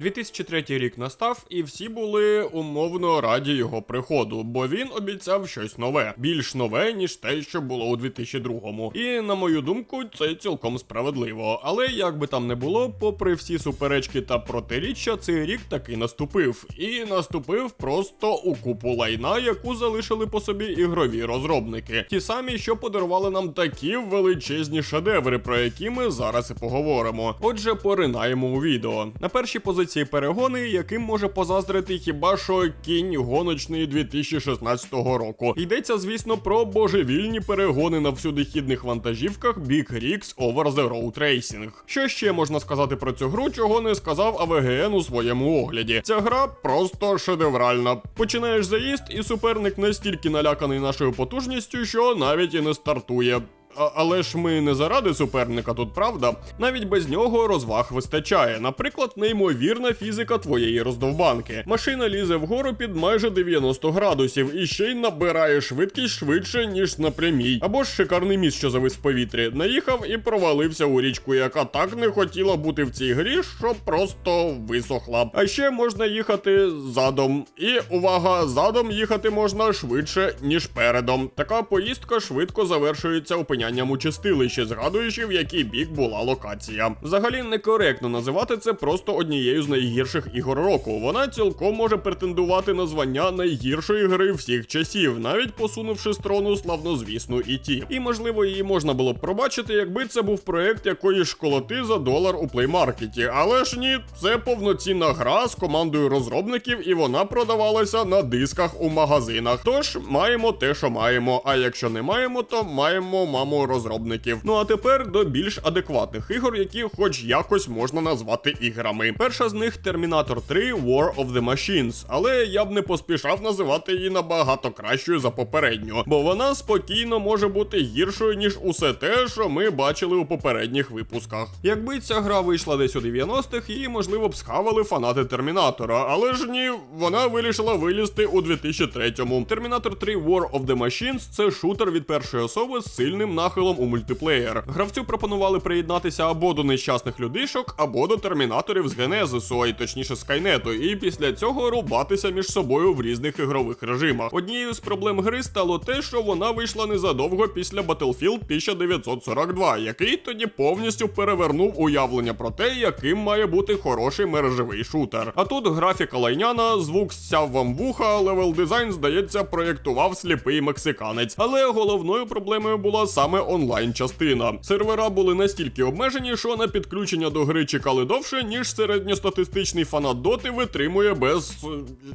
2003 рік настав, і всі були умовно раді його приходу, бо він обіцяв щось нове, більш нове, ніж те, що було у 2002-му. І на мою думку, це цілком справедливо. Але як би там не було, попри всі суперечки та протиріччя, цей рік таки наступив. І наступив просто у купу лайна, яку залишили по собі ігрові розробники. Ті самі, що подарували нам такі величезні шедеври, про які ми зараз і поговоримо. Отже, поринаємо у відео. На першій позиції перегони, яким може позаздрити хіба що кінь гоночний 2016 року. Йдеться, звісно, про божевільні перегони на всюдихідних вантажівках Big Rigs Over the Road Racing. Що ще можна сказати про цю гру, чого не сказав АВГН у своєму огляді? Ця гра просто шедевральна. Починаєш заїзд, і суперник настільки наляканий нашою потужністю, що навіть і не стартує. А- але ж ми не заради суперника тут, правда? Навіть без нього розваг вистачає. Наприклад, неймовірна фізика твоєї роздовбанки. Машина лізе вгору під майже 90 градусів і ще й набирає швидкість швидше, ніж на прямій. Або ж шикарний міст, що завис в повітрі. Наїхав і провалився у річку, яка так не хотіла бути в цій грі, що просто висохла. А ще можна їхати задом. І увага, задом їхати можна швидше, ніж передом. Така поїздка швидко завершується опинянням у згадуючи, в який бік була локація. Взагалі некоректно називати це просто однією з найгірших ігор року. Вона цілком може претендувати на звання найгіршої гри всіх часів, навіть посунувши з трону славнозвісну ІТ. І можливо її можна було б пробачити, якби це був проект якоїсь школоти за долар у плеймаркеті. Але ж ні, це повноцінна гра з командою розробників, і вона продавалася на дисках у магазинах. Тож маємо те, що маємо. А якщо не маємо, то маємо маму розробників. Ну а тепер до більш адекватних ігор, які хоч якось можна назвати іграми. Перша з них Terminator 3 War of the Machines, але я б не поспішав називати її набагато кращою за попередню, бо вона спокійно може бути гіршою, ніж усе те, що ми бачили у попередніх випусках. Якби ця гра вийшла десь у 90-х, її можливо б схавали фанати Термінатора, але ж ні, вона вирішила вилізти у 2003-му. Terminator 3 War of the Machines це шутер від першої особи з сильним нахилом у мультиплеєр. Гравцю пропонували приєднатися або до нещасних людишок, або до термінаторів з Генезису, і точніше Скайнету, і після цього рубатися між собою в різних ігрових режимах. Однією з проблем гри стало те, що вона вийшла незадовго після Battlefield 1942, який тоді повністю перевернув уявлення про те, яким має бути хороший мережевий шутер. А тут графіка лайняна, звук сяв вам вуха, левел дизайн, здається, проєктував сліпий мексиканець. Але головною проблемою була саме онлайн частина. Сервера були настільки обмежені, що на підключення до гри чекали довше, ніж середньостатистичний фанат доти витримує без е,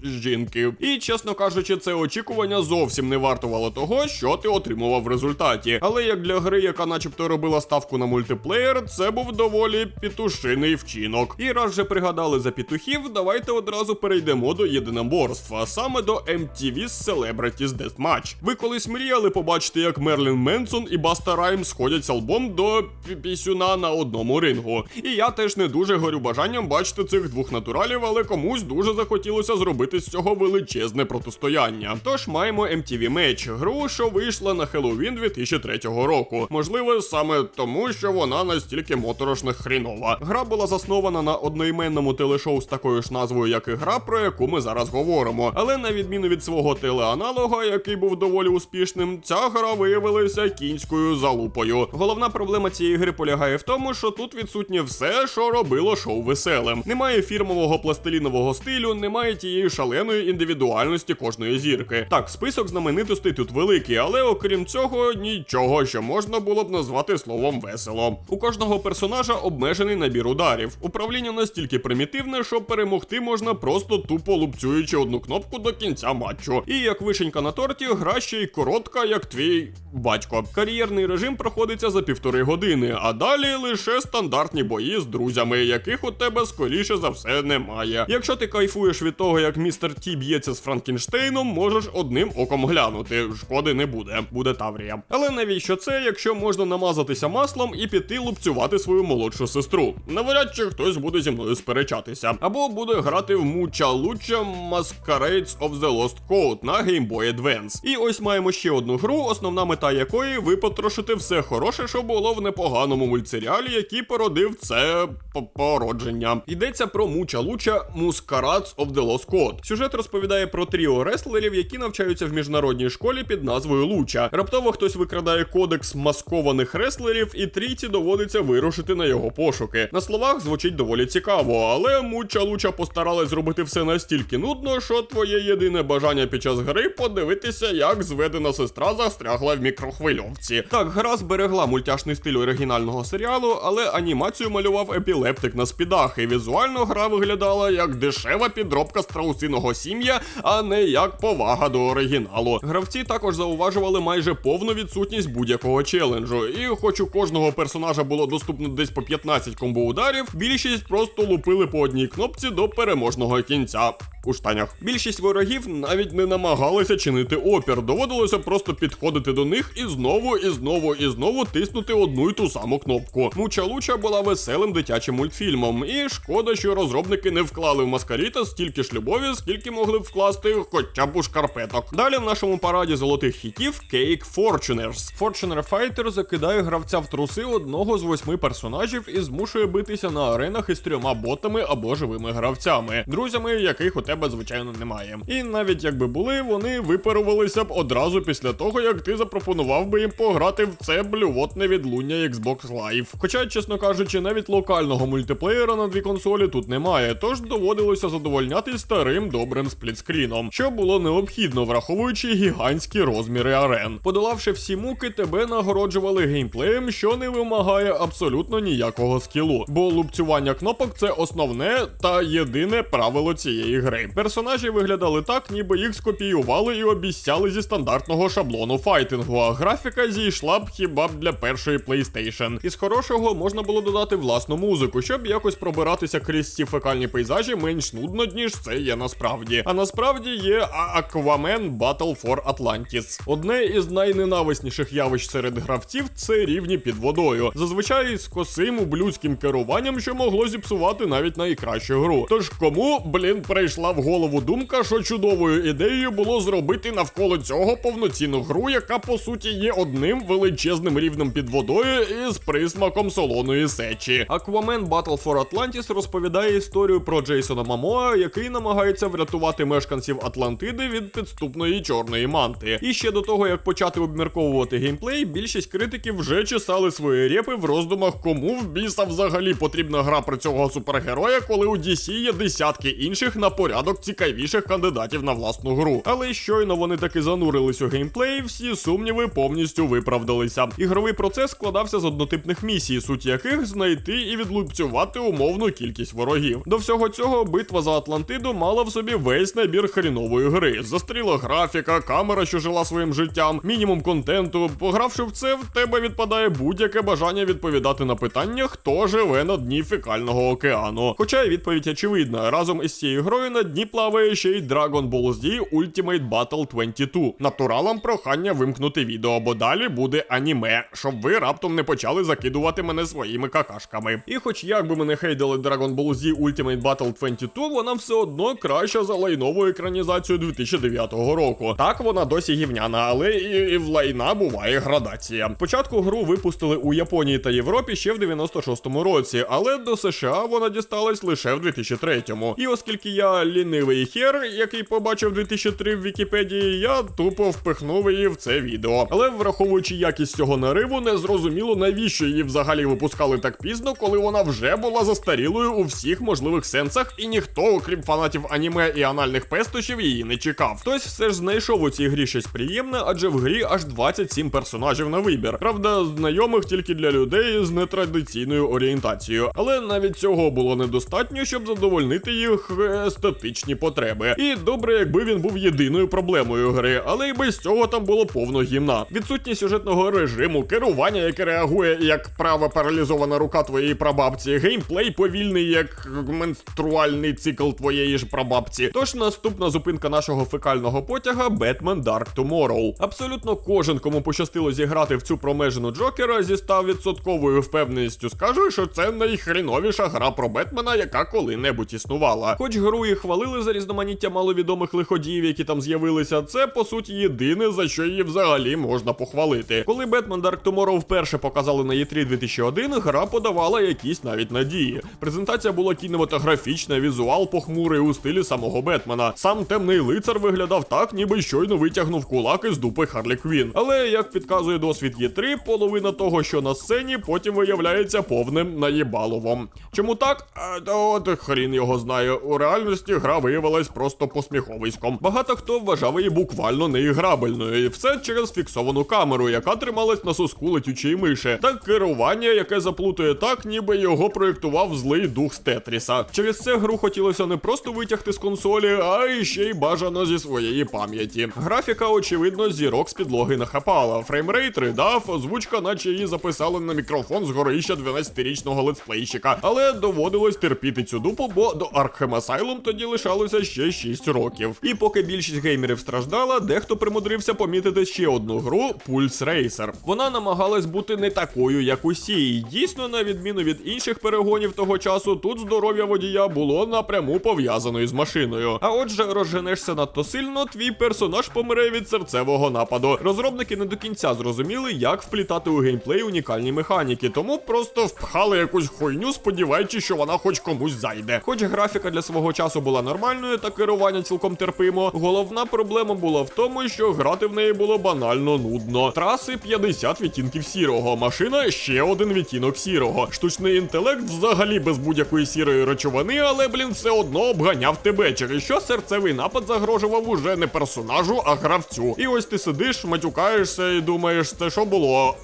жінки. І чесно кажучи, це очікування зовсім не вартувало того, що ти отримував в результаті. Але як для гри, яка начебто робила ставку на мультиплеєр, це був доволі пітушиний вчинок. І раз вже пригадали за пітухів, давайте одразу перейдемо до єдиноборства, саме до MTV Celebrities Deathmatch. Ви колись мріяли побачити, як Мерлін Менсон і Баста Райм сходяться лбом до пісюна на одному рингу. І я теж не дуже горю бажанням бачити цих двох натуралів, але комусь дуже захотілося зробити з цього величезне протистояння. Тож маємо MTV Match, гру, що вийшла на Хеллоуін 2003 року. Можливо, саме тому, що вона настільки моторошно хрінова. Гра була заснована на одноіменному телешоу з такою ж назвою, як і гра, про яку ми зараз говоримо. Але на відміну від свого телеаналога, який був доволі успішним, ця гра виявилася кінською залупою. Головна проблема цієї гри полягає в тому, що тут відсутнє все, що робило шоу веселим. Немає фірмового пластилінового стилю, немає тієї шаленої індивідуальності кожної зірки. Так, список знаменитостей тут великий, але окрім цього, нічого, що можна було б назвати словом весело. У кожного персонажа обмежений набір ударів. Управління настільки примітивне, що перемогти можна просто тупо лупцюючи одну кнопку до кінця матчу. І як вишенька на торті, гра ще й коротка, як твій батько. Кар'єрний режим проходиться за півтори години, а далі лише стандартні бої з друзями, яких у тебе скоріше за все немає. Якщо ти кайфуєш від того, як містер Ті б'ється з Франкенштейном, можеш одним оком глянути. Шкоди не буде, буде Таврія. Але навіщо це, якщо можна намазатися маслом і піти лупцювати свою молодшу сестру? Навряд чи хтось буде зі мною сперечатися. Або буде грати в Муча Луча Masquerades of the Lost Code на Game Boy Advance. І ось маємо ще одну гру, основна мета якої випадку потрошити все хороше, що було в непоганому мультсеріалі, який породив це породження. Йдеться про Муча Луча Мускарадс of the Lost Code. Сюжет розповідає про тріо реслерів, які навчаються в міжнародній школі під назвою Луча. Раптово хтось викрадає кодекс маскованих реслерів, і трійці доводиться вирушити на його пошуки. На словах звучить доволі цікаво, але Муча Луча постаралась зробити все настільки нудно, що твоє єдине бажання під час гри подивитися, як зведена сестра застрягла в мікрохвильовці. Так, гра зберегла мультяшний стиль оригінального серіалу, але анімацію малював епілептик на спідах, і візуально гра виглядала як дешева підробка страусиного сім'я, а не як повага до оригіналу. Гравці також зауважували майже повну відсутність будь-якого челенджу. І хоч у кожного персонажа було доступно десь по 15 комбо-ударів, більшість просто лупили по одній кнопці до переможного кінця. У штанях. Більшість ворогів навіть не намагалися чинити опір, доводилося просто підходити до них і знову, і знову, і знову тиснути одну й ту саму кнопку. Муча Луча була веселим дитячим мультфільмом, і шкода, що розробники не вклали в Маскаріта стільки ж любові, скільки могли б вкласти хоча б у шкарпеток. Далі в нашому параді золотих хітів Cake Fortuners. Fortuner Fighter закидає гравця в труси одного з восьми персонажів і змушує битися на аренах із трьома ботами або живими гравцями, друзями, яких у тебе звичайно немає. І навіть якби були, вони випарувалися б одразу після того, як ти запропонував би їм пограти в це блювотне відлуння Xbox Live. Хоча, чесно кажучи, навіть локального мультиплеєра на дві консолі тут немає, тож доводилося задовольняти старим добрим сплітскріном, що було необхідно, враховуючи гігантські розміри арен. Подолавши всі муки, тебе нагороджували геймплеєм, що не вимагає абсолютно ніякого скілу, бо лупцювання кнопок це основне та єдине правило цієї гри. Персонажі виглядали так, ніби їх скопіювали і обіцяли зі стандартного шаблону файтингу, а графіка зійшла б хіба б для першої PlayStation. Із хорошого можна було додати власну музику, щоб якось пробиратися крізь ці фекальні пейзажі менш нудно, ніж це є насправді. А насправді є Aquaman Battle for Atlantis. Одне із найненависніших явищ серед гравців це рівні під водою. Зазвичай з косим ублюдським керуванням, що могло зіпсувати навіть найкращу гру. Тож кому, блін, прийшла в голову думка, що чудовою ідеєю було зробити навколо цього повноцінну гру, яка по суті є одним величезним рівнем під водою із присмаком солоної сечі. Aquaman Battle for Atlantis розповідає історію про Джейсона Мамоа, який намагається врятувати мешканців Атлантиди від підступної чорної манти. І ще до того, як почати обмірковувати геймплей, більшість критиків вже чесали свої репи в роздумах, кому в біса взагалі потрібна гра про цього супергероя, коли у DC є десятки інших на порядок цікавіших кандидатів на власну гру. Але щойно вони таки занурились у геймплей, всі сумніви повністю виправдалися. Ігровий процес складався з однотипних місій, суть яких знайти і відлупцювати умовну кількість ворогів. До всього цього битва за Атлантиду мала в собі весь набір хрінової гри. Застріла графіка, камера, що жила своїм життям, мінімум контенту. Погравши в це, в тебе відпадає будь-яке бажання відповідати на питання, хто живе на дні фекального океану. Хоча відповідь очевидна. Разом із цією грою на дні плаває ще й Dragon Ball Z Ultimate Battle 22. Натуралам прохання вимкнути відео, бо далі буде аніме, щоб ви раптом не почали закидувати мене своїми какашками. І хоч як би мене хейдали Dragon Ball Z Ultimate Battle 22, вона все одно краща за лайнову екранізацію 2009 року. Так вона досі гівняна, але і, і в лайна буває градація. Спочатку гру випустили у Японії та Європі ще в 96-му році, але до США вона дісталась лише в 2003-му. І оскільки я лінивий хер, який побачив 2003 в Вікіпедії, я тупо впихнув її в це відео. Але враховуючи якість цього нариву, не зрозуміло навіщо її взагалі випускали так пізно, коли вона вже була застарілою у всіх можливих сенсах, і ніхто, окрім фанатів аніме і анальних пестощів, її не чекав. Хтось все ж знайшов у цій грі щось приємне, адже в грі аж 27 персонажів на вибір. Правда, знайомих тільки для людей з нетрадиційною орієнтацією. Але навіть цього було недостатньо, щоб задовольнити їх естетичні потреби. І добре, якби він був єдиною проблемою гри, але й без цього там було повно гімна. Відсутність сюжетного режиму, керування, яке реагує як права паралізована рука твоєї прабабці, геймплей повільний, як менструальний цикл твоєї ж прабабці. Тож наступна зупинка нашого фекального потяга Batman Dark Tomorrow. Абсолютно кожен, кому пощастило зіграти в цю промежену Джокера, зі 100% впевненістю скаже, що це найхріновіша гра про Бетмена, яка коли-небудь існувала. Хоч гру і хвалили за різноманіття маловідомих лиходіїв, які там з'явилися, це по суті єдине за що її взагалі можна похвалити. Похвалити. Коли Batman Dark Tomorrow вперше показали на E E3 2001, гра подавала якісь навіть надії. Презентація була кінематографічна, візуал похмурий у стилі самого Бетмена. Сам темний лицар виглядав так, ніби щойно витягнув кулаки з дупи Харлі Квін. Але як підказує досвід Є3, половина того, що на сцені, потім виявляється повним наєбаловом. Чому так? Та от хрін його знає. У реальності гра виявилась просто посміховиськом. Багато хто вважав її буквально неіграбельною, і все через фіксовану камеру, яка трималась на соску летючої миші, та керування, яке заплутує так, ніби його проєктував злий дух з Тетріса. Через це гру хотілося не просто витягти з консолі, а й ще й бажано зі своєї пам'яті. Графіка, очевидно, зірок з підлоги нахапала. Фреймрейт ридав, озвучка, наче її записали на мікрофон з горища 12-річного летсплейщика. Але доводилось терпіти цю дупу, бо до Arkham Asylum тоді лишалося ще 6 років. І поки більшість геймерів страждала, дехто примудрився помітити ще одну гру Pulse Racer. Вона намагалась бути не такою, як усі. І дійсно, на відміну від інших перегонів того часу, тут здоров'я водія було напряму пов'язано із машиною. А отже, розженешся надто сильно, твій персонаж помре від серцевого нападу. Розробники не до кінця зрозуміли, як вплітати у геймплей унікальні механіки, тому просто впхали якусь хуйню, сподіваючись, що вона хоч комусь зайде. Хоч графіка для свого часу була нормальною, та керування цілком терпимо. Головна проблема була в тому, що грати в неї було банально нудно. Траси 50 відтінків сірого, машина ще один відтінок сірого. Штучний інтелект взагалі без будь-якої сірої речовини, але блін, все одно обганяв тебе, через що серцевий напад загрожував уже не персонажу, а гравцю. І ось ти сидиш, матюкаєшся і думаєш, це що було?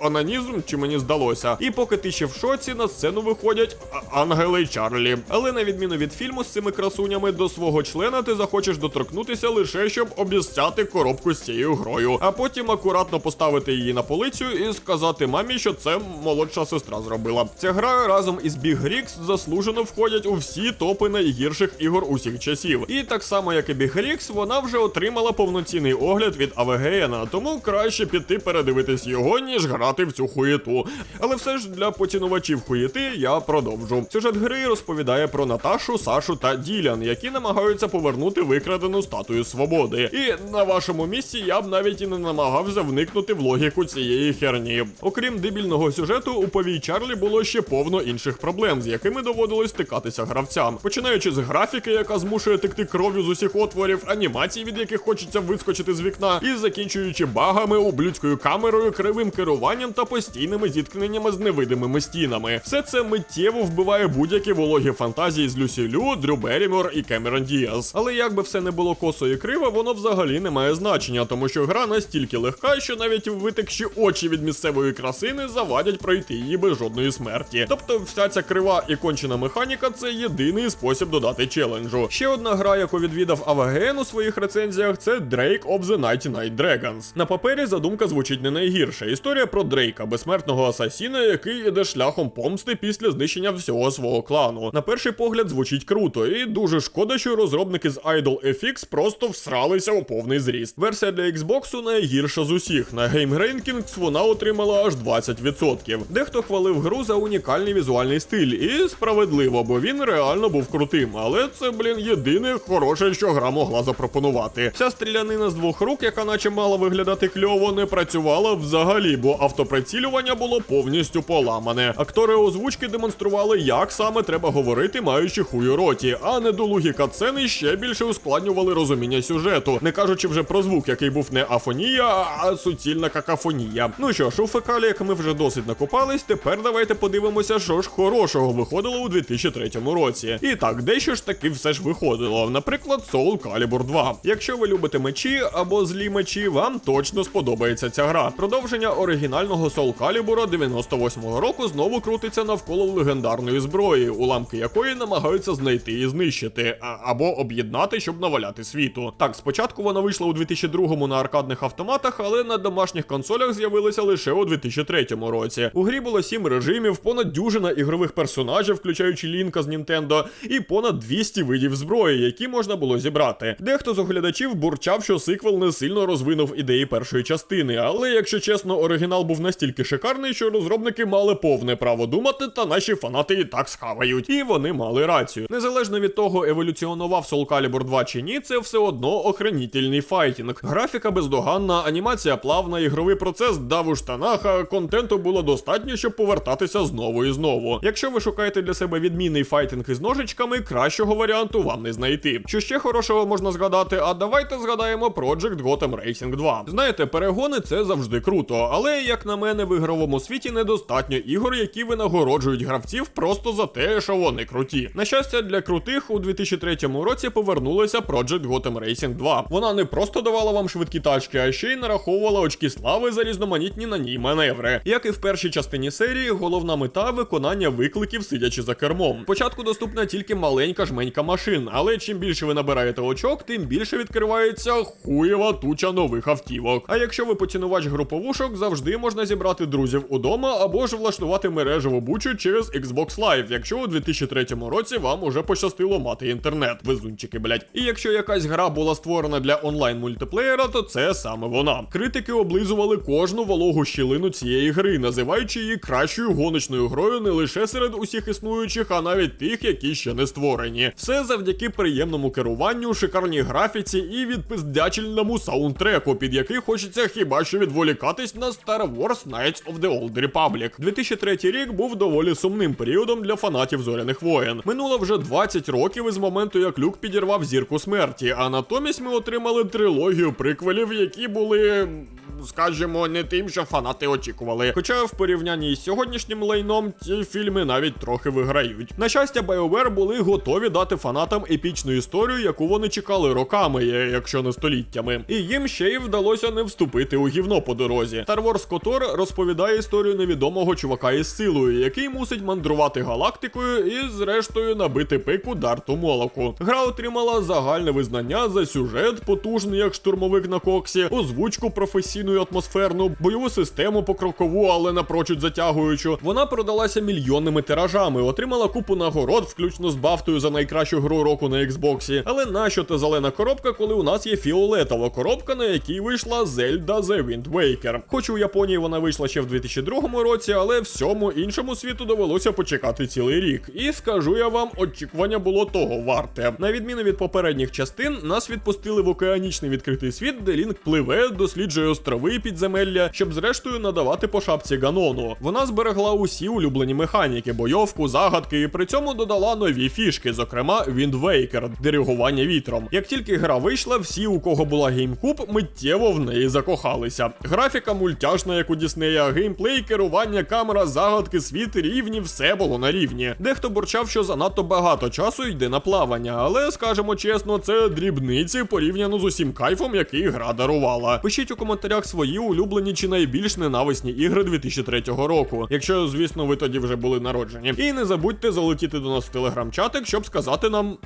Онанізм чи мені здалося? І поки ти ще в шоці, на сцену виходять ангели й Чарлі. Але на відміну від фільму з цими красунями, до свого члена ти захочеш доторкнутися лише щоб обіцяти коробку з цією грою, а потім акуратно поставити її на полицю і сказати мамі, що це молодша сестра зробила. Ця гра разом із Big Rix заслужено входять у всі топи найгірших ігор усіх часів. І так само, як і Big Rix, вона вже отримала повноцінний огляд від АВГНа, тому краще піти передивитись його, ніж грати в цю хуєту. Але все ж для поцінувачів хуєти я продовжу. Сюжет гри розповідає про Наташу, Сашу та Ділян, які намагаються повернути викрадену статую свободи. І на вашому місці я б навіть і не намагався вникнути в логіку цієї херні. Окрім дебільного сюжету, у повій Чарлі було ще повно інших проблем, з якими доводилось стикатися гравцям. Починаючи з графіки, яка змушує текти кров'ю з усіх отворів, анімацій, від яких хочеться вискочити з вікна, і закінчуючи багами, ублюдською камерою, кривим керуванням та постійними зіткненнями з невидимими стінами. Все це миттєво вбиває будь-які вологі фантазії з Люсі Лю, Дрю Беррімор і Кемерон Діас. Але як би все не було косо і криво, воно взагалі не має значення, тому що гра настільки легка, що навіть витекші очі від місцевої краси не завадять пройти її без жодної смерті. Тобто, вся ця крива і кончена механіка це єдиний спосіб додати челенджу. Ще одна гра, яку відвідав АВГН у своїх рецензіях, це Drake of the Night Night Dragons. На папері задумка звучить не найгірше. Історія про Дрейка, безсмертного асасіна, який іде шляхом помсти після знищення всього свого клану. На перший погляд звучить круто, і дуже шкода, що розробники з Idol FX просто всралися у повний зріст. Версія для Xbox найгірша з усіх. На Game вона отримала аж 20%. Дехто хвалив гру за унікальний візуальний стиль, і справедливо, бо він реально був крутим. Але це, блін, єдине хороше, що гра могла запропонувати. Вся стрілянина з двох рук, яка наче мала виглядати кльово, не працювала взагалі, бо автоприцілювання було повністю поламане. Актори озвучки демонстрували, як саме треба говорити, маючи хуй у роті, а недолугі катсцени ще більше ускладнювали розуміння сюжету, не кажучи вже про звук, який був не афонія, а суцільна какафонія. Ну що ж, у фекаліях ми вже досить накопались. Тепер давайте подивимося, що ж хорошого виходило у 2003 році. І так, дещо ж таки все ж виходило. Наприклад, Soul Calibur 2. Якщо ви любите мечі або злі мечі, вам точно сподобається ця гра. Продовження оригінального Soul Calibur 98-го року знову крутиться навколо легендарної зброї, уламки якої намагаються знайти і знищити, або об'єднати, щоб наваляти світу. Так, спочатку вона вийшла у 2002-му на аркадних автоматах, але на домашніх консолях з'явилася лише у 2003 році. У грі було 7 режимів, понад дюжина ігрових персонажів, включаючи Лінка з Нінтендо, і понад 200 видів зброї, які можна було зібрати. Дехто з оглядачів бурчав, що сиквел не сильно розвинув ідеї першої частини, але якщо чесно, оригінал був настільки шикарний, що розробники мали повне право думати, та наші фанати і так схавають. І вони мали рацію. Незалежно від того, еволюціонував Soul Calibur 2 чи ні, це все одно охренітельний файтінг. Графіка бездоганна, анімація плавна. Плавно ігровий процес дав у штанах, а контенту було достатньо, щоб повертатися знову і знову. Якщо ви шукаєте для себе відмінний файтинг із ножичками, кращого варіанту вам не знайти. Що ще хорошого можна згадати? А давайте згадаємо Project Gotham Racing 2. Знаєте, перегони це завжди круто, але як на мене, в ігровому світі недостатньо ігор, які винагороджують гравців просто за те, що вони круті. На щастя, для крутих у 2003 році повернулася Project Gotham Racing 2. Вона не просто давала вам швидкі тачки, а ще й нараховувала очки слави за різноманітні на ній маневри. Як і в першій частині серії, головна мета виконання викликів, сидячи за кермом. Спочатку доступна тільки маленька жменька машин, але чим більше ви набираєте очок, тим більше відкривається хуєва туча нових автівок. А якщо ви поцінувач груповушок, завжди можна зібрати друзів удома або ж влаштувати мережеву бучу через Xbox Live, якщо у 2003 році вам уже пощастило мати інтернет. Везунчики, блять. І якщо якась гра була створена для онлайн мультиплеєра, то це саме вона. Критики облизували кожну вологу щілину цієї гри, називаючи її кращою гоночною грою не лише серед усіх існуючих, а навіть тих, які ще не створені. Все завдяки приємному керуванню, шикарній графіці і відпиздячільному саундтреку, під який хочеться хіба що відволікатись на Star Wars Knights of the Old Republic. 2003 рік був доволі сумним періодом для фанатів зоряних воєн. Минуло вже 20 років із моменту, як Люк підірвав зірку смерті, а натомість ми отримали трилогію приквелів, які були. Скажімо, не тим, що фанати очікували. Хоча в порівнянні із сьогоднішнім лайном ті фільми навіть трохи виграють. На щастя, BioWare були готові дати фанатам епічну історію, яку вони чекали роками, якщо не століттями. І їм ще й вдалося не вступити у гівно по дорозі. Star Wars KOTOR розповідає історію невідомого чувака із силою, який мусить мандрувати галактикою і, зрештою, набити пику Дарту Молоку. Гра отримала загальне визнання за сюжет, потужний як штурмовик на коксі, озвучку професійну і атмосферну, бойову систему покрокову, але напрочуд затягуючу. Вона продалася мільйонними тиражами, отримала купу нагород, включно з бафтою за найкращу гру року на Xbox. Але нащо та зелена коробка, коли у нас є фіолетова коробка, на якій вийшла Zelda The Wind Waker. Хоч у Японії вона вийшла ще в 2002 році, але всьому іншому світу довелося почекати цілий рік. І скажу я вам, очікування було того варте. На відміну від попередніх частин, нас відпустили в океанічний відкритий світ, де Лінк пливе, досліджує острови і підземелля, щоб зрештою надавати по шапці Ганону. Вона зберегла усі улюблені механіки, бойовку, загадки, і при цьому додала нові фішки, зокрема Waker, диригування вітром. Як тільки гра вийшла, всі, у кого була GameCube, миттєво в неї закохалися. Графіка мультяшна, як у Діснея, геймплей, керування, камера, загадки, світ, рівні, все було на рівні. Дехто бурчав, що занадто багато часу йде на плавання, але скажемо чесно, це дрібниці порівняно з усім кайфом, який гра дарувала. Пишіть у коментарях свої улюблені чи найбільш ненависні ігри 2003 року, якщо, звісно, ви тоді вже були народжені. І не забудьте залетіти до нас в телеграм-чатик, щоб сказати нам